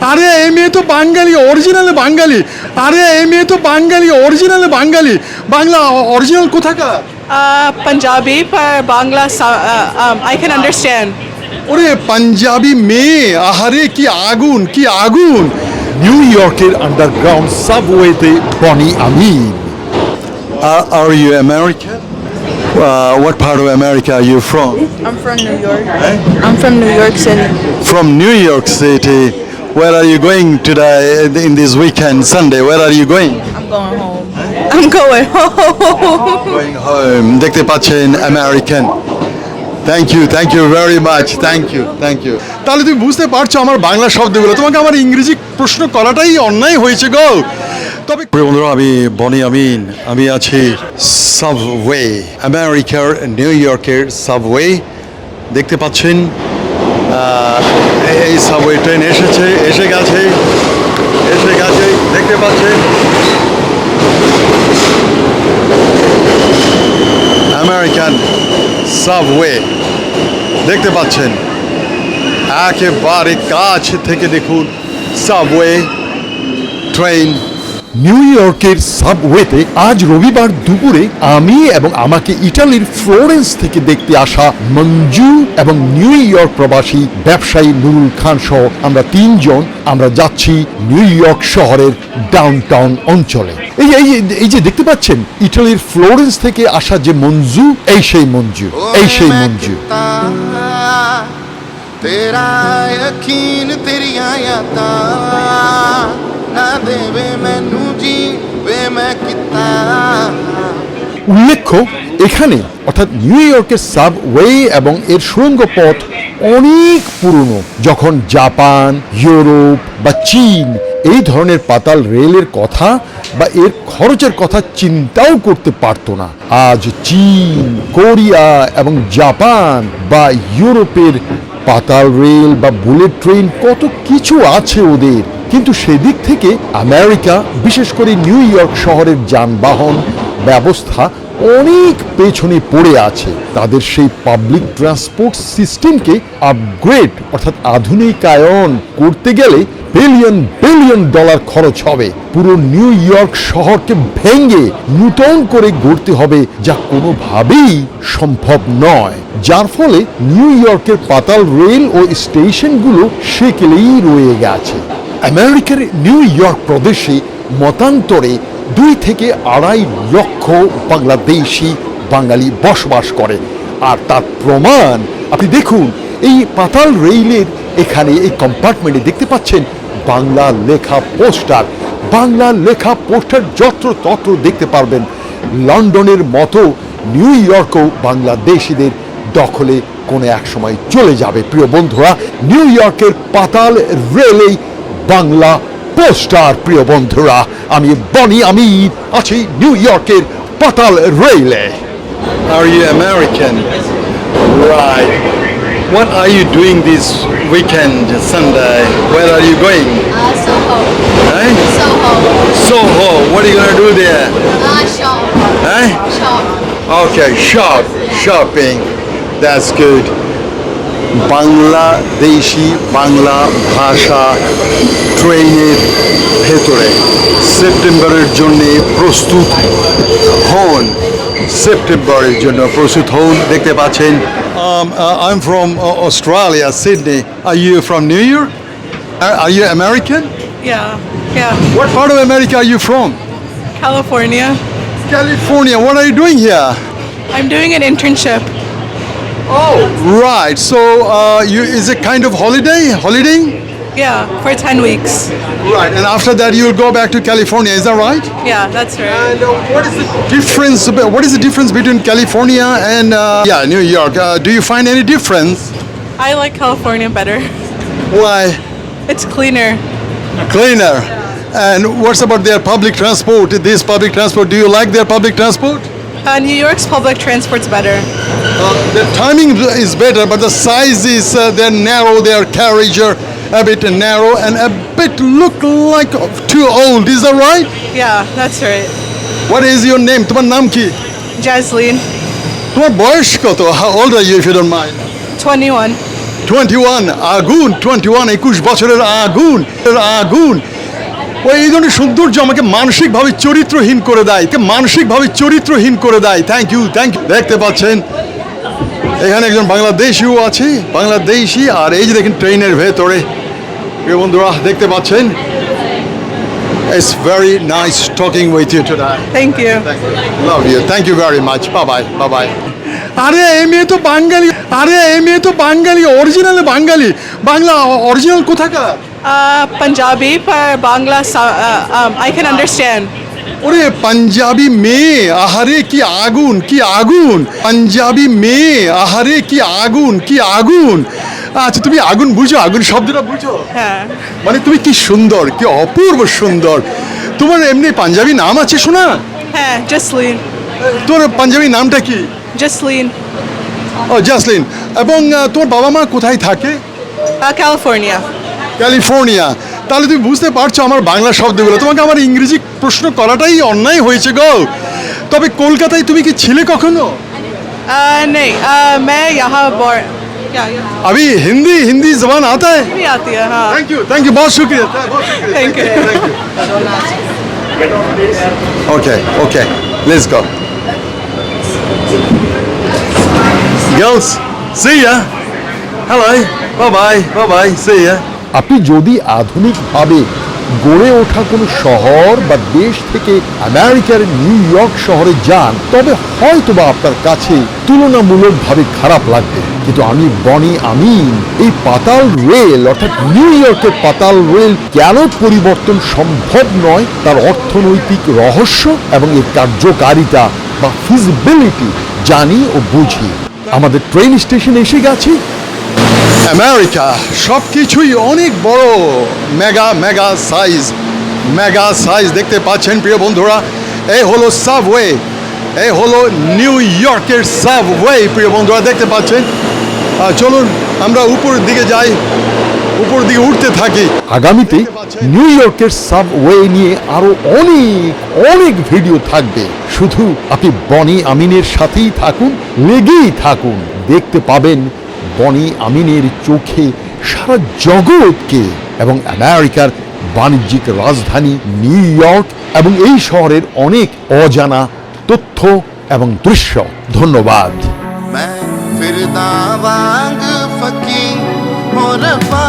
আরে এই মেয়ে তো বাঙালি অরিজিনাল বাঙালি আরে এই মেয়ে তো বাঙালি অরিজিনাল বাঙালি বাংলা অরিজিনাল কোথাকার Uh, so- uh, um, I can understand. ওরে পাঞ্জাবি মেয়ে আহারে কি আগুন কি আগুন নিউ ইয়র্কের আন্ডারগ্রাউন্ড সাবওয়েতে Boni Amin Are, are you American? Uh, what part of America are you from? I'm from New York. Eh? I'm from New York City. From New York City. Where are you going today in this weekend, Sunday? Where are you going? I'm going home. I'm going home. Going home. দেখতে পাচ্ছেন American thank you thank you very much thank you thank you তাহলে তুমি বুঝতে পারছ আমার বাংলা শব্দগুলো তোমাকে আমার ইংরেজি প্রশ্ন করাটাই অন্যায় হয়েছে গো তবে বন্ধুরা আমি বনি আমিন আমি আছি সাবওয়ে আমেরিকার নিউ ইয়র্কের সাবওয়ে দেখতে পাচ্ছেন এই সাবওয়ে ট্রেন এসেছে, এসে গেছে এসে গেছে, দেখতে পাচ্ছেন। আমেরিকান সাবওয়ে দেখতে পাচ্ছেন। একেবারে কাছ থেকে দেখুন সাবওয়ে ট্রেন নিউ ইয়র্কের সাবওয়েতে আজ রবিবার দুপুরে আমি এবং আমাকে ইটালির ফ্লোরেন্স থেকে দেখতে আসা মঞ্জু এবং নিউ ইয়র্ক প্রবাসী ব্যবসায়ী নুরুল খান সহ আমরা তিনজন আমরা যাচ্ছি নিউ ইয়র্ক শহরের ডাউনটাউন অঞ্চলে। এই এই এই যে দেখতে পাচ্ছেন ইটালির ফ্লোরেন্স থেকে আসা যে মঞ্জু এই সেই মঞ্জু এই সেই মঞ্জু। তেরা তেরি উল্লেখ্য, এখানে, অর্থাৎ নিউ ইয়র্কের সাবওয়ে এবং এর সুড়ঙ্গ পথ অনেক পুরনো, যখন জাপান, ইউরোপ বা চীন এই ধরনের পাতাল রেলের কথা বা এর খরচের কথা চিন্তাও করতে পারতো না। আজ চীন, কোরিয়া এবং জাপান বা ইউরোপের পাতাল রেল বা বুলেট ট্রেন কত কিছু আছে ওদের। কিন্তু সেদিক থেকে আমেরিকা, বিশেষ করে নিউ ইয়র্ক শহরের যানবাহন ব্যবস্থা অনেক পেছনে পড়ে আছে। তাদের সেই পাবলিক ট্রান্সপোর্ট সিস্টেমকে আপগ্রেড অর্থাৎ আধুনিকায়ন করতে গেলে বিলিয়ন বিলিয়ন ডলার খরচ হবে। পুরো নিউ ইয়র্ক শহরকে ভেঙে নূতন করে গড়তে হবে, যা কোনোভাবেই সম্ভব নয়। যার ফলে নিউ ইয়র্কের পাতাল রেল ও স্টেশনগুলো সেকেলেই রয়ে গেছে। আমেরিকার নিউ ইয়র্ক প্রদেশে মতান্তরে দুই থেকে আড়াই লক্ষ বাংলাদেশি বাঙালি বসবাস করে। আর তার প্রমাণ, আপনি দেখুন, এই পাতাল রেলের এখানে এই কম্পার্টমেন্টে দেখতে পাচ্ছেন বাংলা লেখা পোস্টার। বাংলা লেখা পোস্টার যত্র তত্র দেখতে পারবেন। লন্ডনের মতো নিউ ইয়র্কও বাংলাদেশিদের দখলে কোনো এক সময় চলে যাবে। প্রিয় বন্ধুরা, নিউ ইয়র্কের পাতাল রেলেই বাংলা পোস্টার প্রিয় বন্ধুরা আমি বনি আমি আছি নিউ ইয়র্কের পাতাল রেলে Are you American? Right. What are you doing this weekend, Sunday? Where are you going? Uh, Soho. Eh? Soho. Soho. What are you gonna do there? Uh, shop. Eh? Shop. Okay, shop. Shopping. That's good. Bangladeshi Bangla ভাষা ট্রেনের ভেতরে সেপ্টেম্বরের জন্য প্রস্তুত হন সেপ্টেম্বরের জন্য প্রস্তুত হন দেখতে পাচ্ছেন I am from Australia Sydney are you from New York are you American Yeah, yeah. What part of America are you from California. California. What are you doing here? I'm doing an internship. Oh, right. So, uh, you is it kind of holiday? Holiday? Yeah, for 10 weeks. Right. And after that, you'll go back to California. Is that right? Yeah, that's right. And uh, what is the difference? What is the difference between California and uh, yeah, New York? Uh, do you find any difference? I like California better. Why? It's cleaner. Cleaner. And what's about their public transport? This public transport. Do you like their public transport? Uh, New York's public transport's better. Uh, the timing is better, but the size is uh, they're narrow. Their carriage are a bit narrow and a bit look like too old. Is that right? Yeah, that's right. What is your name? তোমার নাম কি? Jasleen, তোমার বয়স কত? How old are you if you don't mind? 21. Twenty one আগুন twenty one একুশ বছরের আগুন আগুন ওই এই ধরনের সৌন্দর্য আমাকে মানসিকভাবে চরিত্রহীন করে দেয় মানসিকভাবে চরিত্রহীন করে দেয় থ্যাংক ইউ থ্যাংক ইউ দেখতে পাচ্ছেন এখানে একজন বাংলাদেশিও আছে বাংলাদেশি আর এই যে দেখেন ট্রেনের ভেতরে বন্ধুরা দেখতে পাচ্ছেন It's very nice talking with you today. Thank you. Love you. Thank you very much. Bye-bye. Bye-bye. আরে এই মেয়ে তো বাঙালি আরে এই মেয়ে তো বাঙালি অরিজিনাল বাঙালি বাংলা অরিজিনাল কোথাকার Punjabi Punjabi Bangla I can understand ওরে পাঞ্জাবি মেয়ে আহারে কি আগুন কি আগুন। পাঞ্জাবি মেয়ে আহারে কি আগুন কি আগুন। আচ্ছা তুমি আগুন বুঝো আগুন শব্দটা বুঝো? হ্যাঁ। মানে তুমি কি সুন্দর কি অপূর্ব সুন্দর। তোমার এমনি পাঞ্জাবি নাম আছে শোনা? হ্যাঁ জসলিন। তোর পাঞ্জাবি নামটা কি? জসলিন। ও জাসলিন। এবং তোমার বাবা মা কোথায় থাকে? ক্যালিফোর্নিয়া। ক্যালিফোর্নিয়া। তাহলে তুমি বুঝতে পারছো আমার বাংলা শব্দগুলো তোমাকে আমার ইংরেজি প্রশ্ন করাটাই অন্যায় হয়েছে গো তবে কলকাতায় তুমি কি ছিলে কখনো नहीं uh, मैं यहाँ बोर क्या अभी हिंदी हिंदी जबान आता है भी आती है हाँ थैंक यू थैंक यू बहुत शुक्रिया बहुत शुक्रिया Thank you. Okay, okay, let's go. Girls, see ya. Hello, bye bye, bye bye, see ya. আপনি যদি আধুনিকভাবে গড়ে ওঠা কোনো শহর বা দেশ থেকে আমেরিকার নিউ ইয়র্ক শহরে যান, তবে হয়তোবা আপনার কাছে তুলনামূলকভাবে খারাপ লাগবে। কিন্তু আমি বনি আমিন, এই পাতাল রেল, অর্থাৎ নিউ ইয়র্কের পাতাল রেল কেন পরিবর্তন সম্ভব নয়? তার অর্থনৈতিক রহস্য এবং এর কার্যকারিতা বা ফিজিবিলিটি জানি ও বুঝি। আমাদের ট্রেন স্টেশন এসে গেছে। আমেরিকা সব কিছুই অনেক বড়। Mega mega size mega size দেখতে পাচ্ছেন প্রিয় বন্ধুরা। এই হলো সাবওয়ে এই হলো নিউ ইয়র্কের সাবওয়ে প্রিয় বন্ধুরা দেখতে পাচ্ছেন। চলুন আমরা উপরের দিকে যাই উপর দিকে উঠতে থাকি। আগামীতে নিউ ইয়র্কের সাবওয়ে নিয়ে আরও অনেক অনেক ভিডিও থাকবে। শুধু আপনি বনি আমিনের সাথেই থাকুন লেগেই থাকুন। দেখতে পাবেন বনি আমিনের চোখে সারা জগৎকে এবং আমেরিকার বাণিজ্যিক রাজধানী নিউ ইয়র্ক এবং এই শহরের অনেক অজানা তথ্য এবং দৃশ্য। ধন্যবাদ। ফকির